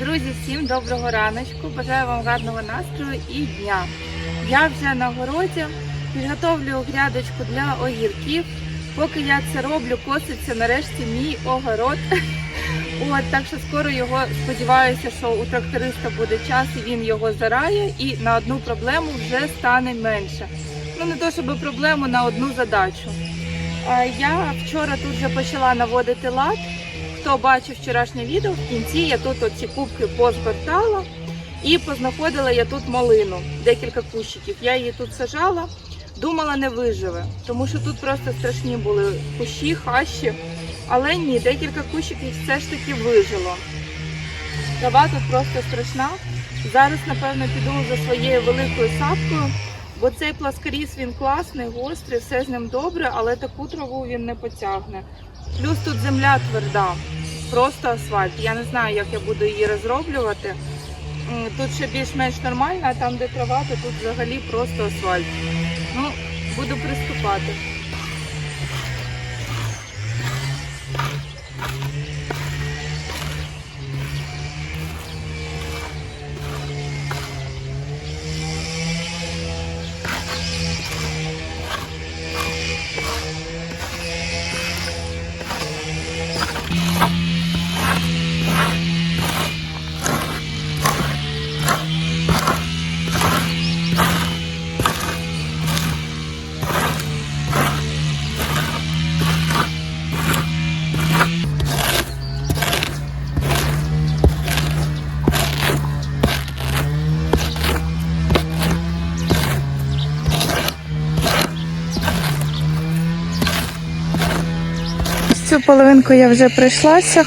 Друзі, всім доброго раночку. Бажаю вам гарного настрою і дня. Я вже на городі підготовлю грядочку для огірків. Поки я це роблю, коситься нарешті мій огород. От, так що скоро його сподіваюся, що у тракториста буде час і він його зарає, і на одну проблему вже стане менше. Ну не то щоб проблему на одну задачу. Я вчора тут вже почала наводити лад. Хто бачив вчорашнє відео, в кінці я тут оці кубки позгортала і познаходила я тут малину, декілька кущиків. Я її тут сажала, думала, не виживе, тому що тут просто страшні були кущі, хащі. Але ні, декілька кущиків все ж таки вижило. Трава тут просто страшна. Зараз, напевно, піду за своєю великою сапкою, бо цей пласкаріс він класний, гострий, все з ним добре, але таку траву він не потягне. Плюс тут земля тверда, просто асфальт. Я не знаю, як я буду її розроблювати. Тут ще більш-менш нормально, а там, де трава, то тут взагалі просто асфальт. Ну, буду приступати. Цю половинку я вже пройшлася.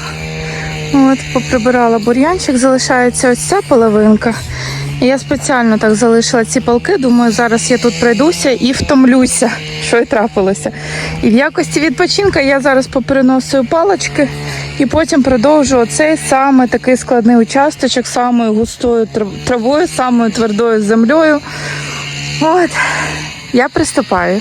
От, поприбирала бур'янчик, залишається ось ця половинка. І я спеціально так залишила ці палки. Думаю, зараз я тут пройдуся і втомлюся, що й трапилося. І в якості відпочинка я зараз попереносую палочки і потім продовжу оцей саме такий складний участочок, самою густою травою, самою твердою землею. От, я приступаю.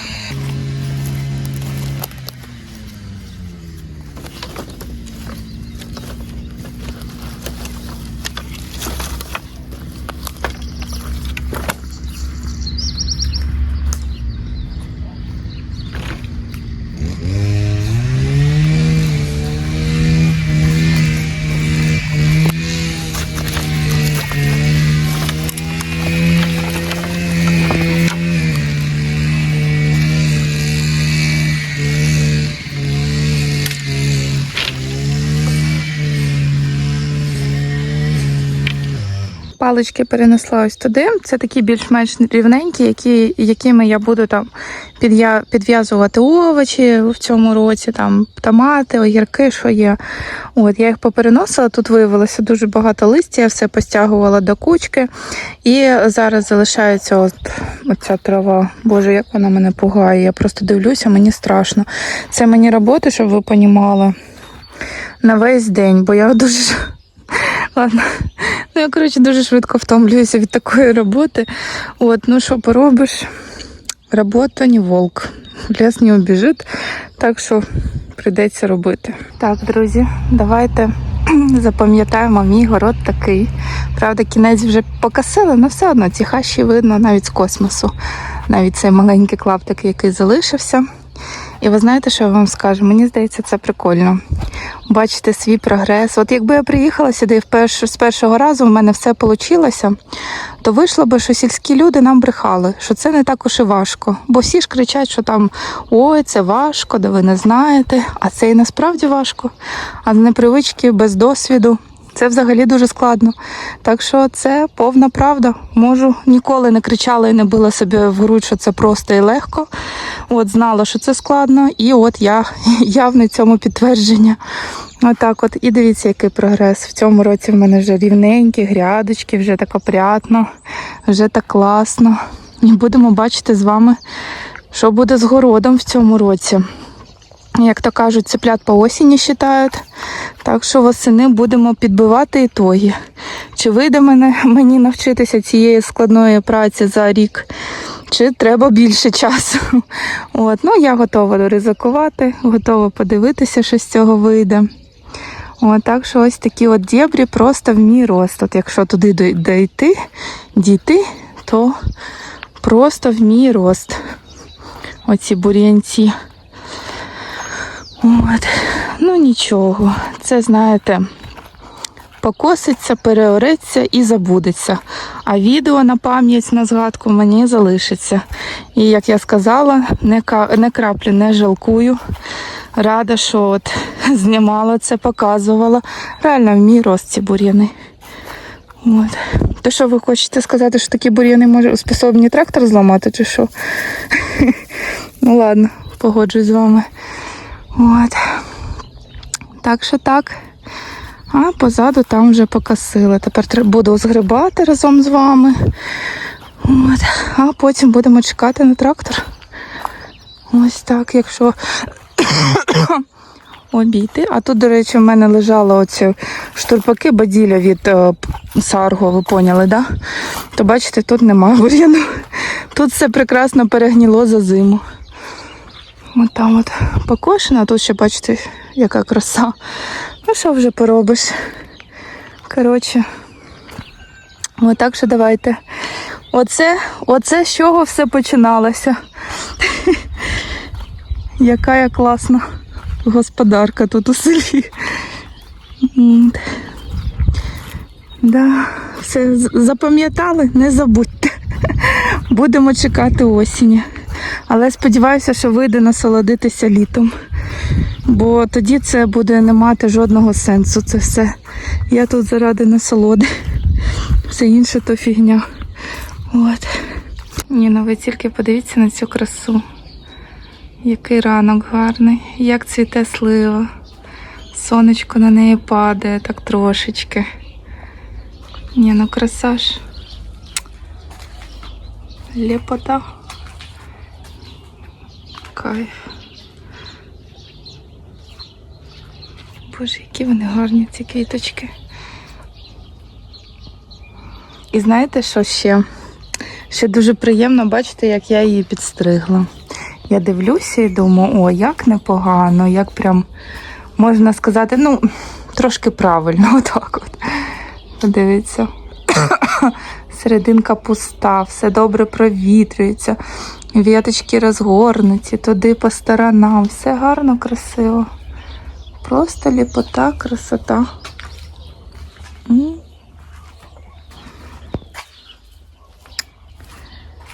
Палички перенесла ось туди. Це такі більш-менш рівненькі, які, якими я буду там підв'язувати овочі в цьому році, там томати, огірки, що є. От я їх попереносила. Тут виявилося дуже багато листя, я все постягувала до кучки. І зараз залишається от оця трава. Боже, як вона мене пугає. Я просто дивлюся, мені страшно. Це мені роботи, щоб ви понімали, на весь день, бо я дуже. Ладно. Ну, я, коротше, дуже швидко втомлююся від такої роботи. От, ну що поробиш? Робота не волк. Лес не убіжить, так що прийдеться робити. Так, друзі, давайте запам'ятаємо, мій город такий. Правда, кінець вже покосили, але все одно ці хащі видно навіть з космосу. Навіть цей маленький клаптик, який залишився. І ви знаєте, що я вам скажу? Мені здається, це прикольно. Бачити свій прогрес. От якби я приїхала сюди вперше, з першого разу, в мене все вийшло, то вийшло би, що сільські люди нам брехали, що це не так уж і важко. Бо всі ж кричать, що там ой, це важко, да ви не знаєте. А це і насправді важко. А з непривички, без досвіду. Це взагалі дуже складно. Так що це повна правда. Можу ніколи не кричала і не била себе в грудь, що це просто і легко. От знала, що це складно, і от я явне цьому підтвердження. Отак, от і дивіться, який прогрес. В цьому році в мене вже рівненькі грядочки, вже так опрятно, вже так класно. І будемо бачити з вами, що буде з городом в цьому році. Як то кажуть, цеплят по осені вважають. Так що восени будемо підбивати ітоги. Чи вийде мене, мені навчитися цієї складної праці за рік, чи треба більше часу. От, ну, я готова ризикувати, готова подивитися, що з цього вийде. От, так що ось такі от дєбрі просто в мій рост. От якщо туди дойти, дійти, то просто в мій рост. Оці бур'янці. От. Ну нічого. Це, знаєте, покоситься, переореться і забудеться. А відео на пам'ять на згадку мені залишиться. І як я сказала, не, не краплі не жалкую. Рада, що от знімала це, показувала. Реально в мій рост ці бур'яни. От. То що ви хочете сказати, що такі бур'яни може способні трактор зламати, чи що? Ну ладно, погоджуюсь з вами. От. Так що так. А позаду там вже покосили. Тепер буду згребати разом з вами. От. А потім будемо чекати на трактор. Ось так, якщо обійти. А тут, до речі, в мене лежали оці штурпаки баділя від е, сарго, ви поняли, да? То бачите, тут немає бур'яну. Тут все прекрасно перегніло за зиму. От там от покошено, а тут ще бачите, яка краса. Ну що вже поробиш? Коротше. От так що давайте. Оце, оце з чого все починалося. Яка я класна господарка тут у селі. Да, все запам'ятали, не забудьте. Будемо чекати осені. Але сподіваюся, що вийде насолодитися літом. Бо тоді це буде не мати жодного сенсу. Це все. Я тут заради насолоди. Все інше то фігня. От. Ні, ну ви тільки подивіться на цю красу. Який ранок гарний, як цвіте слива. Сонечко на неї падає так трошечки. Ні, ну краса ж. Лепота. Кайф. Боже, які вони гарні, ці квіточки. І знаєте, що ще? Ще дуже приємно бачити, як я її підстригла. Я дивлюся і думаю, о, як непогано, як прям можна сказати, ну, трошки правильно, отак от. Подивіться. Серединка пуста, все добре провітрюється, віточки розгорнуті, туди по сторонам, все гарно, красиво. Просто ліпота, красота.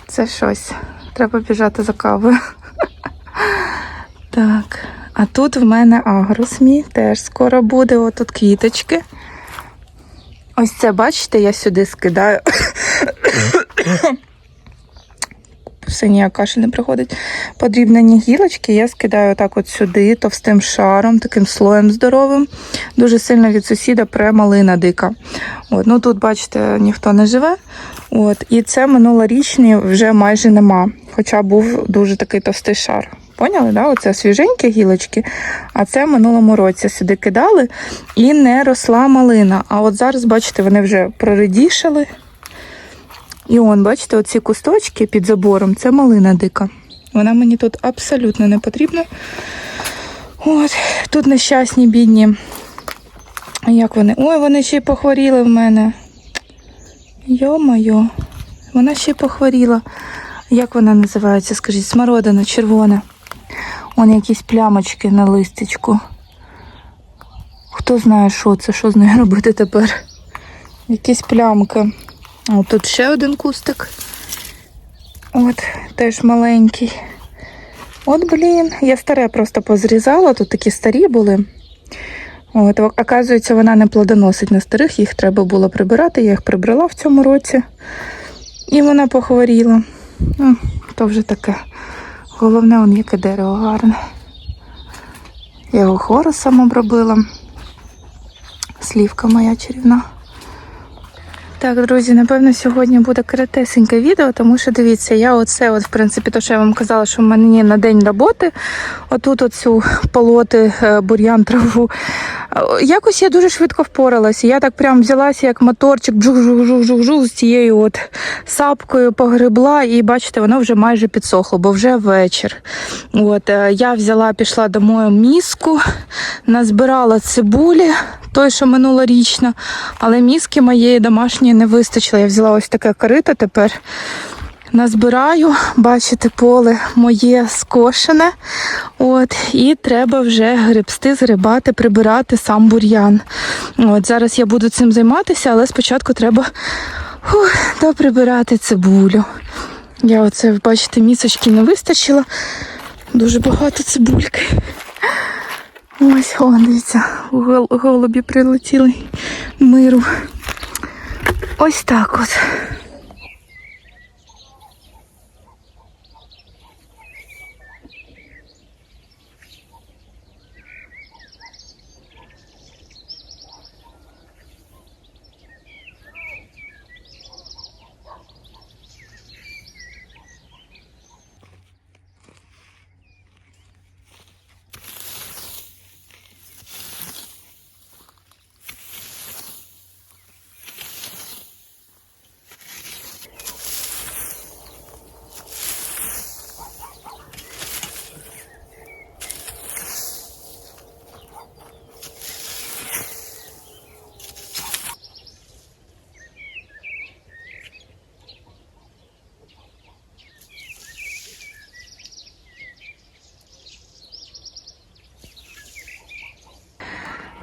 Це щось. Треба біжати за кавою. Так. А тут в мене агрос мій теж скоро буде. Отут квіточки. Ось це, бачите, я сюди скидаю. Все ніяк каші не приходить. Подрібнені гілочки я скидаю так от сюди, товстим шаром, таким слоєм здоровим. Дуже сильно від сусіда пре малина дика. От, ну тут, бачите, ніхто не живе. От, і це минулорічний вже майже нема. Хоча був дуже такий товстий шар. Поняли, да? Оце свіженькі гілочки, а це в минулому році сюди кидали і не росла малина. А от зараз, бачите, вони вже проредішали. І он, бачите, оці кусточки під забором це малина дика. Вона мені тут абсолютно не потрібна. От, тут нещасні, бідні. Як вони? Ой, вони ще й похворіли в мене. Йо-моє, вона ще й похворіла. Як вона називається? Скажіть, смородина червона. Вон якісь плямочки на листечку. Хто знає, що це, що з нею робити тепер? Якісь плямки. О, тут ще один кустик. От, теж маленький. От, блін, я старе просто позрізала, тут такі старі були. От, оказується, вона не плодоносить на старих, їх треба було прибирати, я їх прибрала в цьому році. І вона похворіла. Ну, то вже таке. Головне, он яке дерево гарне. Я його хорусом обробила. Слівка моя чарівна. Так, друзі, напевно, сьогодні буде коротесеньке відео, тому що дивіться, я оце, от, в принципі, то, що я вам казала, що в мене на день роботи. Отут оцю полоти, е, бур'ян, траву Якось я дуже швидко впоралася. Я так прям взялася як моторчик, жух-жух-жух-жух з цією от сапкою погребла, і бачите, воно вже майже підсохло, бо вже вечір. От, е, я взяла, пішла домою міску, назбирала цибулі, той, що минулорічна, але міски моєї домашньої не вистачило. Я взяла ось таке корито тепер. Назбираю, бачите, поле моє скошене. От, і треба вже гребсти, згребати, прибирати сам бур'ян. От, зараз я буду цим займатися, але спочатку треба фух, доприбирати цибулю. Я оце, бачите, місочки не вистачило. Дуже багато цибульки. Ось, о, дивіться, гол- голубі прилетіли миру. Ось так от.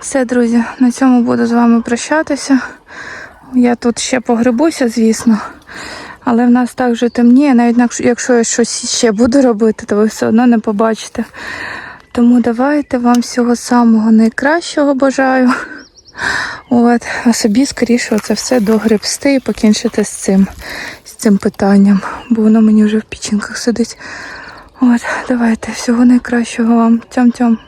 Все, друзі, на цьому буду з вами прощатися. Я тут ще погребуся, звісно. Але в нас так вже темніє, навіть якщо- я щось ще буду робити, то ви все одно не побачите. Тому давайте вам всього самого найкращого бажаю. От, а собі скоріше це все догребсти і покінчити з цим, з цим питанням, бо воно мені вже в печінках сидить. От, давайте, всього найкращого вам. Тьом-тьом.